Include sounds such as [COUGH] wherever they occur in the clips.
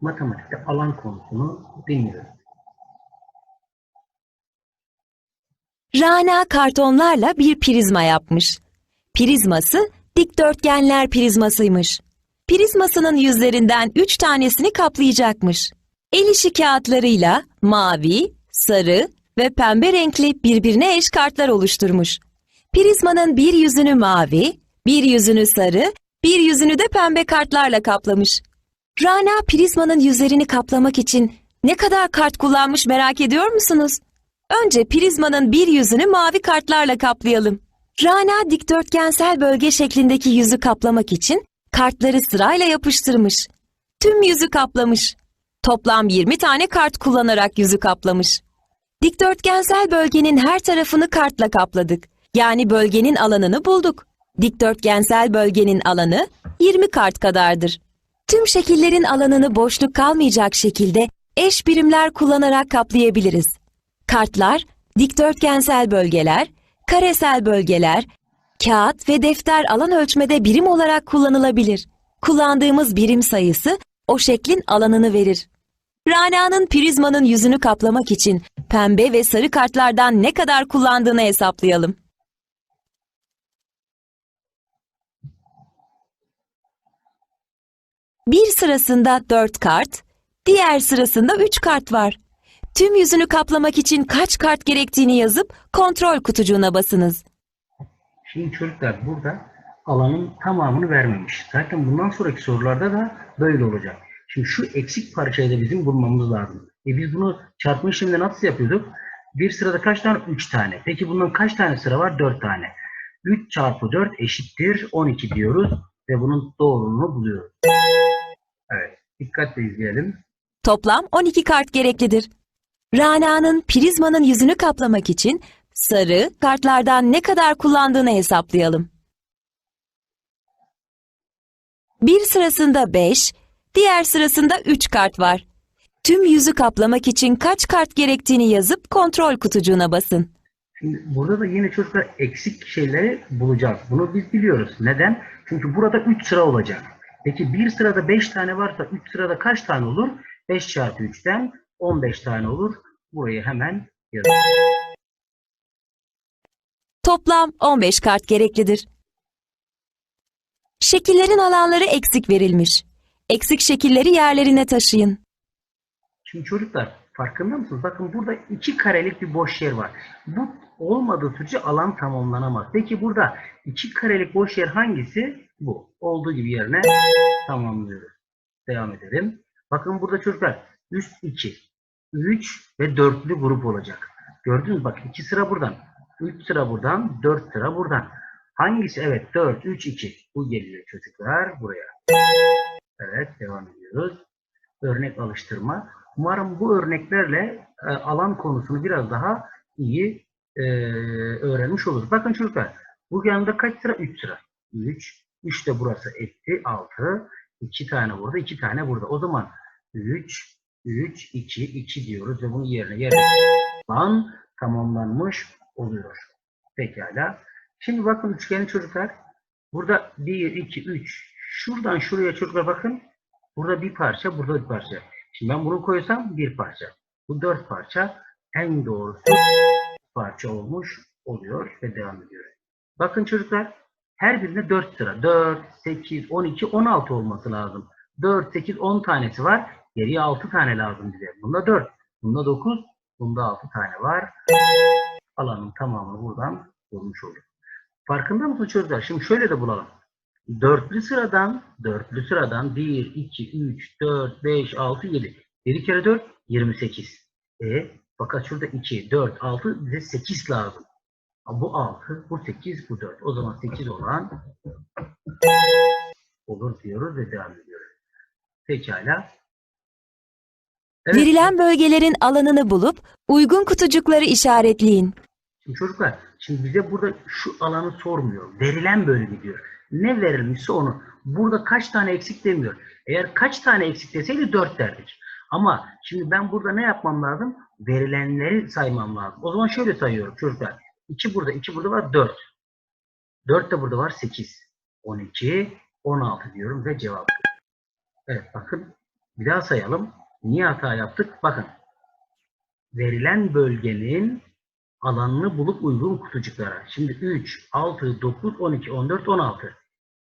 matematikte alan konusunu dinliyoruz. Rana kartonlarla bir prizma yapmış. Prizması dikdörtgenler prizmasıymış. Prizmasının yüzlerinden üç tanesini kaplayacakmış. El işi kağıtlarıyla mavi, sarı ve pembe renkli birbirine eş kartlar oluşturmuş. Prizmanın bir yüzünü mavi, bir yüzünü sarı, bir yüzünü de pembe kartlarla kaplamış. Rana prizmanın yüzlerini kaplamak için ne kadar kart kullanmış merak ediyor musunuz? Önce prizmanın bir yüzünü mavi kartlarla kaplayalım. Rana dikdörtgensel bölge şeklindeki yüzü kaplamak için kartları sırayla yapıştırmış. Tüm yüzü kaplamış. Toplam 20 tane kart kullanarak yüzü kaplamış. Dikdörtgensel bölgenin her tarafını kartla kapladık. Yani bölgenin alanını bulduk. Dikdörtgensel bölgenin alanı 20 kart kadardır. Tüm şekillerin alanını boşluk kalmayacak şekilde eş birimler kullanarak kaplayabiliriz. Kartlar, dikdörtgensel bölgeler, karesel bölgeler, kağıt ve defter alan ölçmede birim olarak kullanılabilir. Kullandığımız birim sayısı o şeklin alanını verir. Rana'nın prizmanın yüzünü kaplamak için pembe ve sarı kartlardan ne kadar kullandığını hesaplayalım. Bir sırasında 4 kart, diğer sırasında 3 kart var. Tüm yüzünü kaplamak için kaç kart gerektiğini yazıp kontrol kutucuğuna basınız. Şimdi çocuklar burada alanın tamamını vermemiş. Zaten bundan sonraki sorularda da böyle olacak. Şimdi şu eksik parçayı da bizim bulmamız lazım. E biz bunu çarpma işleminde nasıl yapıyorduk? Bir sırada kaç tane? 3 tane. Peki bundan kaç tane sıra var? 4 tane. 3 çarpı 4 eşittir 12 diyoruz ve bunun doğruluğunu buluyoruz. Evet. Dikkatle izleyelim. Toplam 12 kart gereklidir. Rana'nın prizmanın yüzünü kaplamak için sarı kartlardan ne kadar kullandığını hesaplayalım. Bir sırasında 5, diğer sırasında 3 kart var. Tüm yüzü kaplamak için kaç kart gerektiğini yazıp kontrol kutucuğuna basın. Şimdi burada da yine çocuklar eksik şeyleri bulacağız. Bunu biz biliyoruz. Neden? Çünkü burada 3 sıra olacak. Peki bir sırada 5 tane varsa 3 sırada kaç tane olur? 5 çarpı 3'ten 15 tane olur. Burayı hemen yazalım. Toplam 15 kart gereklidir. Şekillerin alanları eksik verilmiş. Eksik şekilleri yerlerine taşıyın. Şimdi çocuklar farkında mısınız? Bakın burada iki karelik bir boş yer var. Bu olmadığı sürece alan tamamlanamaz. Peki burada iki karelik boş yer hangisi? Bu. Olduğu gibi yerine tamamlıyoruz. Devam edelim. Bakın burada çocuklar üst 2, 3 ve dörtlü grup olacak. Gördünüz? Bak iki sıra buradan. 3 sıra buradan, 4 sıra buradan. Hangisi? Evet 4, 3, 2. Bu geliyor çocuklar buraya. Evet devam ediyoruz. Örnek alıştırma. Umarım bu örneklerle e, alan konusunu biraz daha iyi e, öğrenmiş oluruz. Bakın çocuklar bu yanında kaç sıra? 3 sıra. 3. 3 de burası etti. 6. 2 tane burada. 2 tane burada. O zaman 3, 3, 2, 2 diyoruz ve bunun yerine yerine alan tamamlanmış oluyor. Pekala. Şimdi bakın üçgeni çocuklar. Burada 1, 2, 3. Şuradan şuraya çocuklar bakın. Burada bir parça, burada bir parça. Şimdi ben bunu koysam bir parça. Bu dört parça en doğrusu parça olmuş oluyor ve devam ediyoruz. Bakın çocuklar her birinde 4 sıra. 4, 8, 12, 16 olması lazım. 4, 8, 10 tanesi var. Geriye 6 tane lazım bize. Bunda 4, bunda 9, bunda 6 tane var. Alanın tamamını buradan bulmuş olduk. Farkında mısınız çocuklar? Şimdi şöyle de bulalım. Dörtlü sıradan, dörtlü sıradan 1, 2, 3, 4, 5, 6, 7. 1 kere 4, 28. E, fakat şurada 2, 4, 6, bize 8 lazım. Bu 6, bu 8, bu 4. O zaman 8 olan olur diyoruz ve devam ediyoruz. Pekala. Evet. Verilen bölgelerin alanını bulup uygun kutucukları işaretleyin. Şimdi çocuklar, şimdi bize burada şu alanı sormuyor. Verilen bölge diyor. Ne verilmişse onu. Burada kaç tane eksik demiyor. Eğer kaç tane eksik deseydi 4 derdik. Ama şimdi ben burada ne yapmam lazım? Verilenleri saymam lazım. O zaman şöyle sayıyorum çocuklar. 2 burada, 2 burada var 4. 4 de burada var 8. 12, 16 diyorum ve cevap. Evet bakın Bir daha sayalım. Niye hata yaptık? Bakın. Verilen bölgenin alanını bulup uygun kutucuklara. Şimdi 3, 6, 9, 12, 14, 16.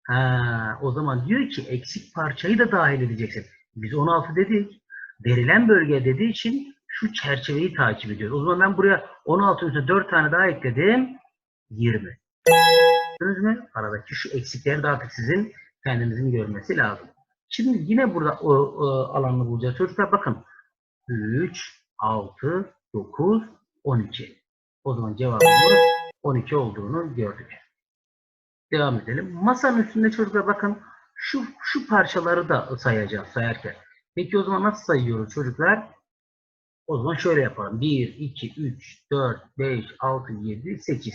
Ha, o zaman diyor ki eksik parçayı da dahil edeceksin. Biz 16 dedik. Verilen bölge dediği için şu çerçeveyi takip ediyoruz. O zaman ben buraya 16 üstüne 4 tane daha ekledim. 20. Gördünüz mü? Aradaki şu eksikleri de artık sizin kendinizin görmesi lazım. Şimdi yine burada o, o alanını bulacağız. Çocuklar bakın. 3, 6, 9, 12. O zaman cevabımız 12 olduğunu gördük. Devam edelim. Masanın üstünde çocuklar bakın şu, şu parçaları da sayacağız sayarken. Peki o zaman nasıl sayıyoruz çocuklar? O zaman şöyle yapalım. 1, 2, 3, 4, 5, 6, 7, 8.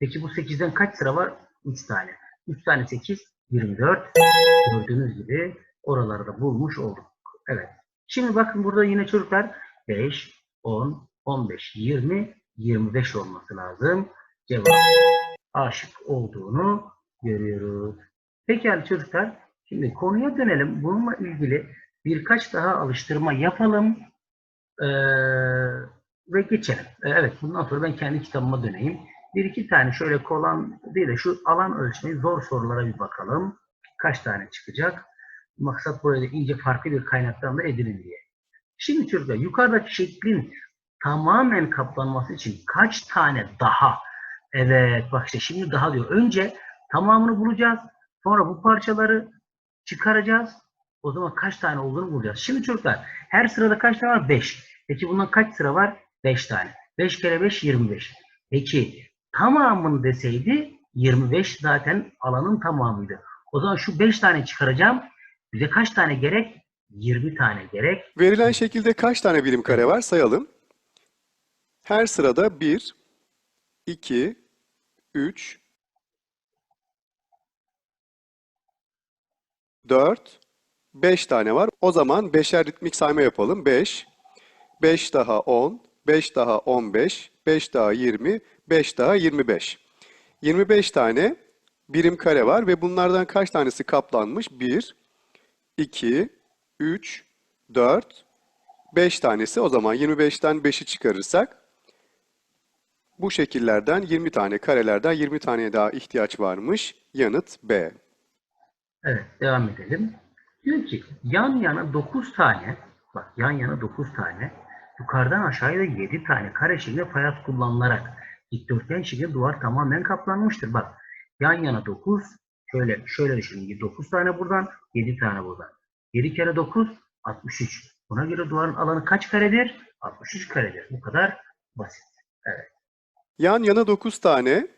Peki bu 8'den kaç sıra var? 3 tane. 3 tane 8, 24. Gördüğünüz gibi oraları da bulmuş olduk. Evet. Şimdi bakın burada yine çocuklar 5, 10, 15, 20, 25 olması lazım. Cevap A şık olduğunu görüyoruz. Pekala çocuklar. Şimdi konuya dönelim. Bununla ilgili birkaç daha alıştırma yapalım. Ee, ve geçelim. Ee, evet bundan sonra ben kendi kitabıma döneyim. Bir iki tane şöyle kolan değil de şu alan ölçmeyi zor sorulara bir bakalım. Kaç tane çıkacak? Maksat burada ince farklı bir kaynaktan da edinin diye. Şimdi çocuklar yukarıdaki şeklin tamamen kaplanması için kaç tane daha? Evet bak işte şimdi daha diyor. Önce tamamını bulacağız. Sonra bu parçaları çıkaracağız. O zaman kaç tane olduğunu bulacağız. Şimdi çocuklar her sırada kaç tane var? 5. Peki bundan kaç sıra var? 5 tane. 5 kere 5 25. Peki tamamını deseydi 25 zaten alanın tamamıydı. O zaman şu 5 tane çıkaracağım. Bize kaç tane gerek? 20 tane gerek. Verilen şekilde kaç tane birim kare var sayalım. Her sırada 1, 2, 3, 4, 5 tane var. O zaman beşer ritmik sayma yapalım. 5, 5 daha 10, 5 daha 15, 5 daha 20, 5 daha 25. 25 tane birim kare var ve bunlardan kaç tanesi kaplanmış? 1, 2, 3, 4, 5 tanesi. O zaman 25'ten 5'i çıkarırsak bu şekillerden 20 tane karelerden 20 taneye daha ihtiyaç varmış. Yanıt B. Evet devam edelim. Diyor ki yan yana 9 tane bak yan yana 9 tane yukarıdan aşağıya da 7 tane kare şeklinde fayans kullanılarak dikdörtgen şeklinde duvar tamamen kaplanmıştır. Bak yan yana 9 şöyle şöyle düşünün 9 tane buradan 7 tane buradan. 7 kere 9 63. Buna göre duvarın alanı kaç karedir? 63 karedir. Bu kadar basit. Yan yana 9 tane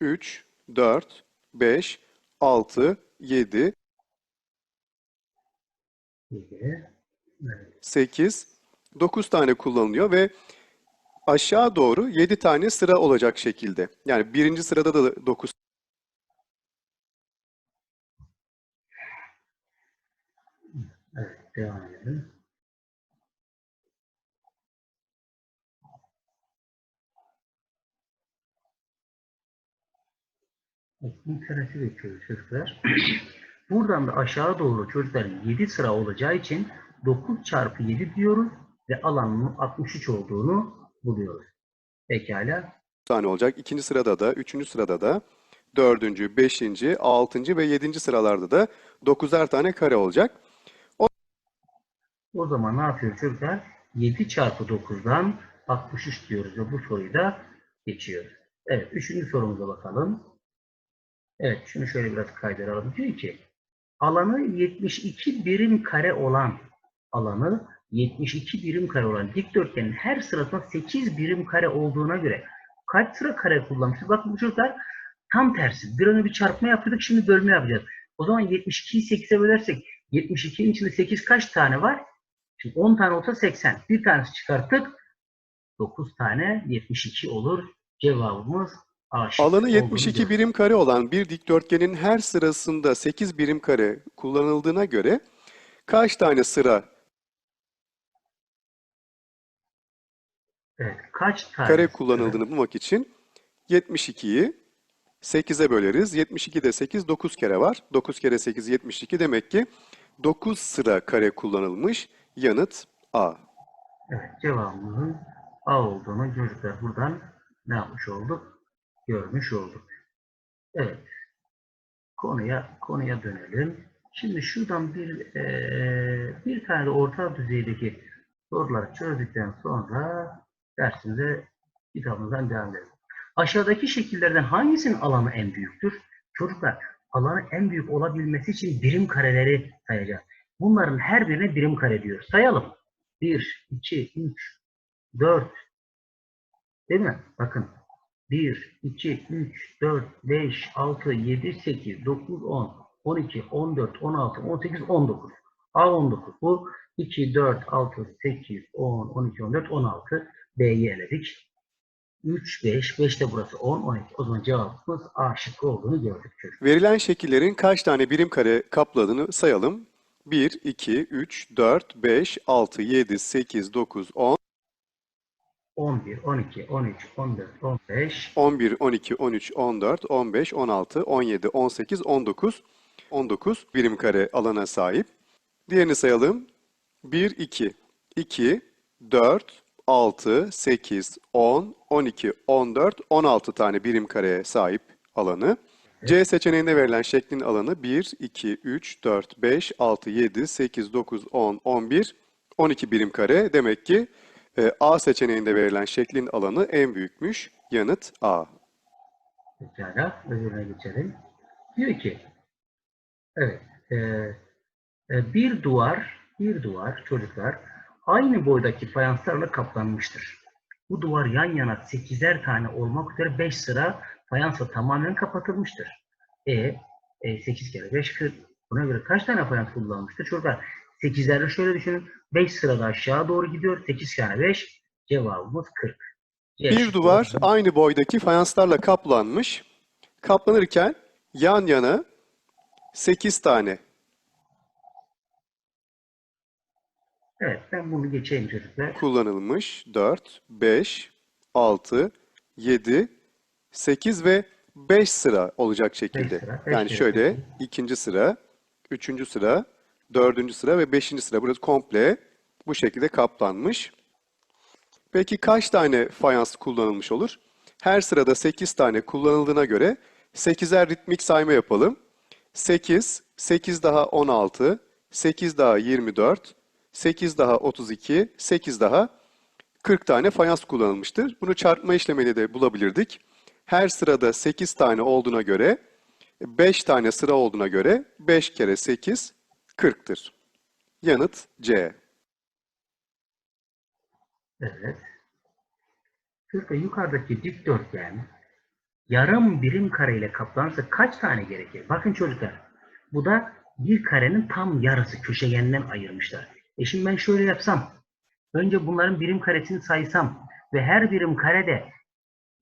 3, 4, 5, 6, 7, 7. Evet. 8, 9 tane kullanılıyor ve aşağı doğru 7 tane sıra olacak şekilde. Yani birinci sırada da 9 Evet, devam edelim. Ekmek karesi bekliyoruz çocuklar. [CLEARS THROAT] Buradan da aşağı doğru çocuklar 7 sıra olacağı için 9 çarpı 7 diyoruz ve alanının 63 olduğunu buluyoruz. Pekala. tane olacak. İkinci sırada da, üçüncü sırada da, dördüncü, beşinci, altıncı ve yedinci sıralarda da dokuzar tane kare olacak. O zaman ne yapıyoruz çocuklar? 7 çarpı 9'dan 63 diyoruz ve bu soruyu da geçiyoruz. Evet, üçüncü sorumuza bakalım. Evet, şunu şöyle biraz kaydıralım. Diyor ki, alanı 72 birim kare olan, alanı 72 birim kare olan dikdörtgenin her sırasında 8 birim kare olduğuna göre kaç sıra kare kullanmışız? Bakın bu çocuklar tam tersi. Bir önce bir çarpma yapıyorduk, şimdi bölme yapacağız. O zaman 72'yi 8'e bölersek 72'nin içinde 8 kaç tane var? Şimdi 10 tane olsa 80. Bir tanesi çıkarttık. 9 tane 72 olur. Cevabımız Alanı olduğunu 72 görüyoruz. birim kare olan bir dikdörtgenin her sırasında 8 birim kare kullanıldığına göre kaç tane sıra Evet, kaç tane kare kullanıldığını bulmak için 72'yi 8'e böleriz. 72'de 8 9 kere var. 9 kere 8 72 demek ki 9 sıra kare kullanılmış. Yanıt A. Evet, cevabımızın A olduğunu çocuklar buradan ne yapmış olduk? Görmüş olduk. Evet. Konuya konuya dönelim. Şimdi şuradan bir eee, bir tane orta düzeydeki soruları çözdükten sonra dersimize kitabımızdan devam edelim. Aşağıdaki şekillerden hangisinin alanı en büyüktür? Çocuklar alanı en büyük olabilmesi için birim kareleri sayacağız. Bunların her birine birim kare diyoruz. Sayalım. 1, 2, 3, 4. Değil mi? Bakın. 1, 2, 3, 4, 5, 6, 7, 8, 9, 10, 12, 14, 16, 18, 19. A19. Bu 2, 4, 6, 8, 10, 12, 14, 16. B'yi eledik. 3, 5, 5 de burası 10, 12. O zaman cevabımız A şıkkı olduğunu gördük. Verilen şekillerin kaç tane birim kare kapladığını sayalım. 1, 2, 3, 4, 5, 6, 7, 8, 9, 10, 11, 12, 13, 14, 15, 11, 12, 13, 14, 15, 16, 17, 18, 19. 19 birim kare alana sahip. Diğerini sayalım. 1, 2, 2, 4, 6, 8, 10, 12, 14, 16 tane birim kareye sahip alanı. C seçeneğinde verilen şeklin alanı 1, 2, 3, 4, 5, 6, 7, 8, 9, 10, 11, 12 birim kare. Demek ki e, A seçeneğinde verilen şeklin alanı en büyükmüş. Yanıt A. Pekala, öbürüne geçelim. Diyor ki, evet, e, e, bir duvar, bir duvar çocuklar aynı boydaki fayanslarla kaplanmıştır. Bu duvar yan yana 8'er tane olmak üzere 5 sıra fayansla tamamen kapatılmıştır. E, e 8 kere 5 40. Buna göre kaç tane fayans kullanılmıştır? Çocuklar 8'lerle şöyle düşünün. 5 sırada aşağı doğru gidiyor. 8 tane 5. Cevabımız 40. C Bir duvar olduğunu aynı boydaki fayanslarla kaplanmış. Kaplanırken yan yana 8 tane Evet, ben bunu geçeyim çocuklar. kullanılmış. 4, 5, 6, 7, 8 ve 5 sıra olacak şekilde. Beş sıra, beş Yani kere şöyle sekiz. ikinci sıra, üçüncü sıra, dördüncü sıra ve beşinci sıra burası komple bu şekilde kaplanmış. Peki kaç tane fayans kullanılmış olur? Her sırada 8 tane kullanıldığına göre 8'er ritmik sayma yapalım. 8, 8 daha 16, 8 daha 24, 8 daha 32, 8 daha 40 tane fayans kullanılmıştır. Bunu çarpma işlemiyle de bulabilirdik. Her sırada 8 tane olduğuna göre, 5 tane sıra olduğuna göre 5 kere 8, 40'tır. Yanıt C. Evet. Şurada yukarıdaki dikdörtgen yarım birim kareyle kaplanırsa kaç tane gerekir? Bakın çocuklar. Bu da bir karenin tam yarısı köşegenden ayırmışlar. E şimdi ben şöyle yapsam. Önce bunların birim karesini saysam ve her birim karede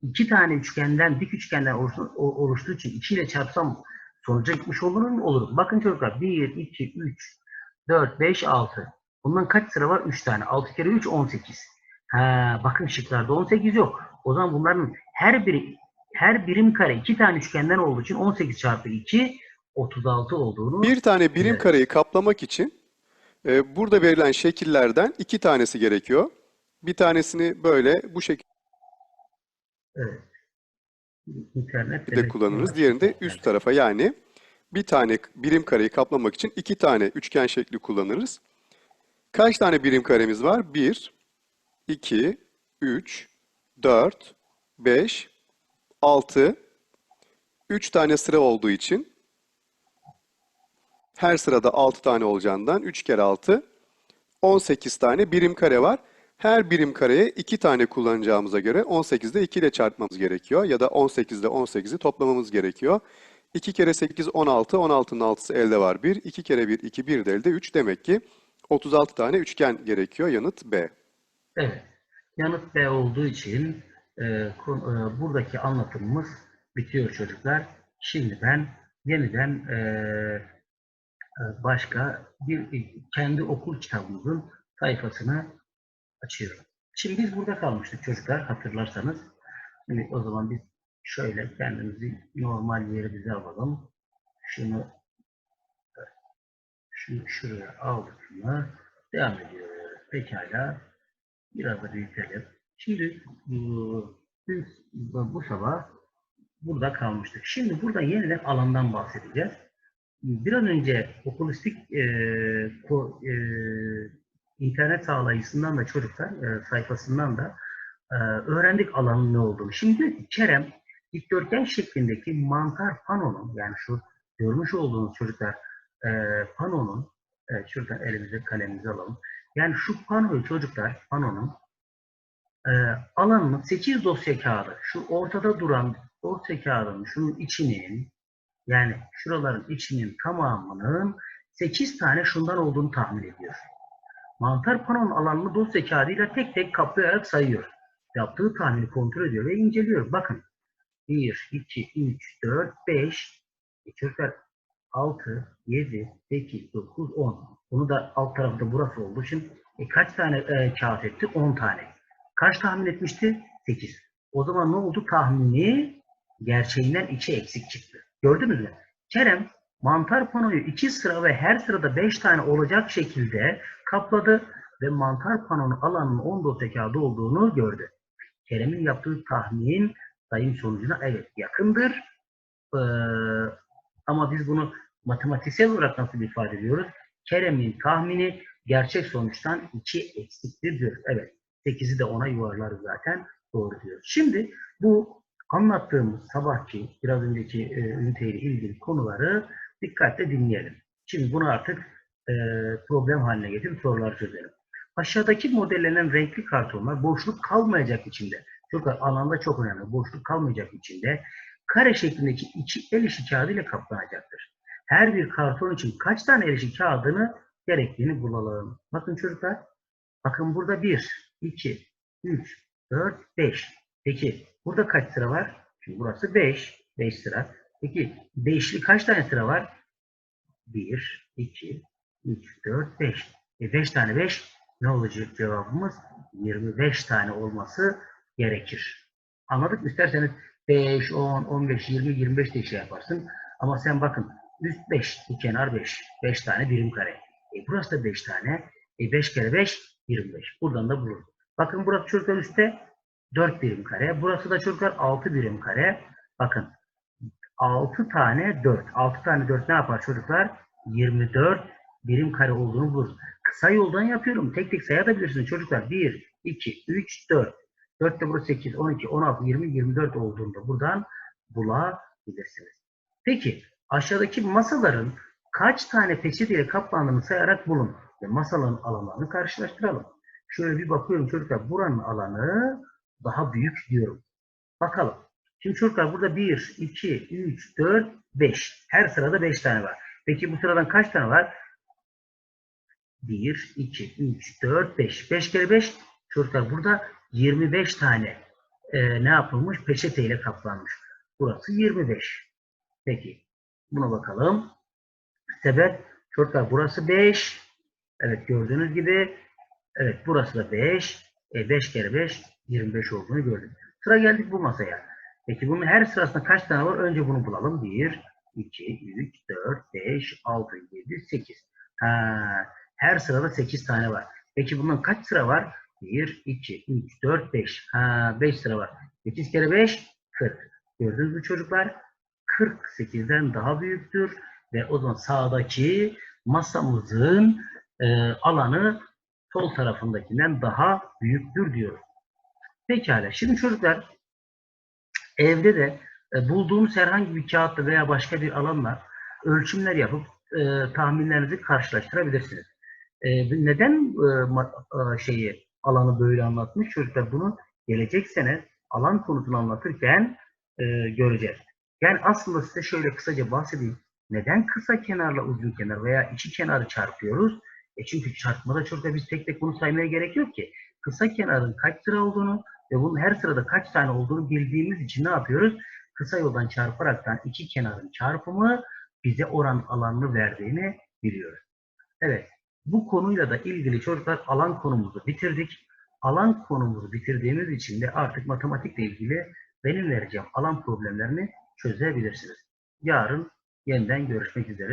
iki tane üçgenden, dik üçgenden oluştuğu için 2 ile çarpsam sonuca gitmiş olur mu? Olur. Bakın çocuklar 1, 2, 3, 4, 5, 6. Bundan kaç sıra var? 3 tane. 6 kere 3, 18. Ha, bakın şıklarda 18 yok. O zaman bunların her biri her birim kare iki tane üçgenden olduğu için 18 çarpı 2 36 olduğunu Bir tane birim Evet. kareyi kaplamak için e, burada verilen şekillerden iki tanesi gerekiyor. Bir tanesini böyle bu şekilde evet. İnternet de kullanırız. Diğerini de üst tarafa yani bir tane birim kareyi kaplamak için iki tane üçgen şekli kullanırız. Kaç tane birim karemiz var? 1, 2, 3, 4, 5, 6, 3 tane sıra olduğu için her sırada 6 tane olacağından 3 kere 6, 18 tane birim kare var. Her birim kareye 2 tane kullanacağımıza göre 18'de 2 ile çarpmamız gerekiyor. Ya da 18'de 18'i toplamamız gerekiyor. 2 kere 8 16, 16'nın 6'sı elde var 1. 2 kere 1 2, 1 de elde 3. Demek ki 36 tane üçgen gerekiyor. Yanıt B. Evet. Yanıt B olduğu için e, e, buradaki anlatımımız bitiyor çocuklar. Şimdi ben yeniden e, e, başka bir kendi okul kitabımızın sayfasını açıyorum. Şimdi biz burada kalmıştık çocuklar hatırlarsanız. Şimdi o zaman biz şöyle kendimizi normal yerimize alalım. Şunu Şunu şuraya aldık mı devam ediyoruz. Pekala. Biraz da büyütelim. Şimdi biz bu sabah burada kalmıştık. Şimdi burada yeniden alandan bahsedeceğiz. Biraz önce okulistik e, ko- e, internet sağlayıcısından da çocuklar e, sayfasından da e, öğrendik alanın ne olduğunu. Şimdi Kerem dikdörtgen şeklindeki mantar panonun yani şu görmüş olduğunuz çocuklar e, panonun evet şuradan elimize kalemimizi alalım. Yani şu panoyu çocuklar panonun e, alanını 8 dosya kağıdı şu ortada duran dosya kağıdının şunun içinin yani şuraların içinin tamamının 8 tane şundan olduğunu tahmin ediyor. Mantar panon alanını dosya kağıdıyla tek tek kaplayarak sayıyor. Yaptığı tahmini kontrol ediyor ve inceliyor. Bakın 1, 2, 3, 4, 5 e çocuklar 6, 7, 8, 9, 10. Bunu da alt tarafta burası olduğu için e, kaç tane e, kağıt etti? 10 tane. Kaç tahmin etmişti? 8. O zaman ne oldu? Tahmini gerçeğinden içi eksik çıktı. Gördünüz mü? Kerem mantar panoyu iki sıra ve her sırada 5 tane olacak şekilde kapladı ve mantar panonun alanının 10 dosya olduğunu gördü. Kerem'in yaptığı tahmin sayım sonucuna evet yakındır. Ee, ama biz bunu matematiksel olarak nasıl ifade ediyoruz? Kerem'in tahmini gerçek sonuçtan 2 eksiktir diyoruz. Evet. 8'i de ona yuvarlarız zaten. Doğru diyoruz. Şimdi bu anlattığımız sabahki biraz önceki e, üniteyle ilgili konuları dikkatle dinleyelim. Şimdi bunu artık e, problem haline getirip sorular çözelim. Aşağıdaki modellenen renkli kartonlar boşluk kalmayacak içinde. Çok alanda çok önemli. Boşluk kalmayacak içinde kare şeklindeki iki el işi kağıdı ile kaplanacaktır. Her bir karton için kaç tane el işi kağıdını gerektiğini bulalım. Bakın çocuklar. Bakın burada 1, 2, 3, 4, 5. Peki burada kaç sıra var? Şimdi burası 5. 5 sıra. Peki 5'li kaç tane sıra var? 1, 2, 3, 4, 5. E 5 tane 5 ne olacak cevabımız? 25 tane olması gerekir. Anladık mı? İsterseniz 5, 10, 15, 20, 25 de şey yaparsın. Ama sen bakın üst 5, bu kenar 5. 5 tane birim kare. E burası da 5 tane. E 5 kere 5, 25. Buradan da buluruz. Bakın burası çocuklar üstte 4 birim kare. Burası da çocuklar 6 birim kare. Bakın 6 tane 4. 6 tane 4 ne yapar çocuklar? 24 birim kare olduğunu buluruz. Kısa yoldan yapıyorum. Tek tek sayabilirsiniz çocuklar. 1, 2, 3, 4. 4 de burası 8, 12, 16, 20, 24 olduğunda buradan bulabilirsiniz. Peki aşağıdaki masaların kaç tane peçeteyle kaplandığını sayarak bulun. Ve masaların alanlarını karşılaştıralım. Şöyle bir bakıyorum çocuklar buranın alanı daha büyük diyorum. Bakalım. Şimdi çocuklar burada 1, 2, 3, 4, 5. Her sırada 5 tane var. Peki bu sıradan kaç tane var? 1, 2, 3, 4, 5. 5 kere 5 çocuklar burada 25 tane e, ne yapılmış? Peçeteyle kaplanmış. Burası 25. Peki. Buna bakalım. Sebep çocuklar burası 5. Evet gördüğünüz gibi evet burası da 5. E, 5 kere 5 25 olduğunu gördük. Sıra geldik bu masaya. Peki bunun her sırasında kaç tane var? Önce bunu bulalım. 1, 2, 3, 4, 5, 6, 7, 8. Ha, her sırada 8 tane var. Peki bundan kaç sıra var? 1, 2, 3, 4, 5. Ha, 5 sıra var. 8 kere 5, 40. Gördünüz mü çocuklar? 48'den daha büyüktür. Ve o zaman sağdaki masamızın e, alanı sol tarafındakinden daha büyüktür diyoruz. Pekala. Şimdi çocuklar evde de e, bulduğunuz herhangi bir kağıtla veya başka bir alanla ölçümler yapıp e, tahminlerinizi karşılaştırabilirsiniz. E, neden e, şeyi alanı böyle anlatmış çocuklar bunu gelecek sene alan konusunu anlatırken e, göreceğiz. Yani aslında size şöyle kısaca bahsedeyim. Neden kısa kenarla uzun kenar veya iki kenarı çarpıyoruz? E çünkü çarpmada çocuklar biz tek tek bunu saymaya gerek yok ki. Kısa kenarın kaç sıra olduğunu ve bunun her sırada kaç tane olduğunu bildiğimiz için ne yapıyoruz? Kısa yoldan çarparaktan iki kenarın çarpımı bize oran alanını verdiğini biliyoruz. Evet, bu konuyla da ilgili çocuklar alan konumuzu bitirdik. Alan konumuzu bitirdiğimiz için de artık matematikle ilgili benim vereceğim alan problemlerini çözebilirsiniz. Yarın yeniden görüşmek üzere.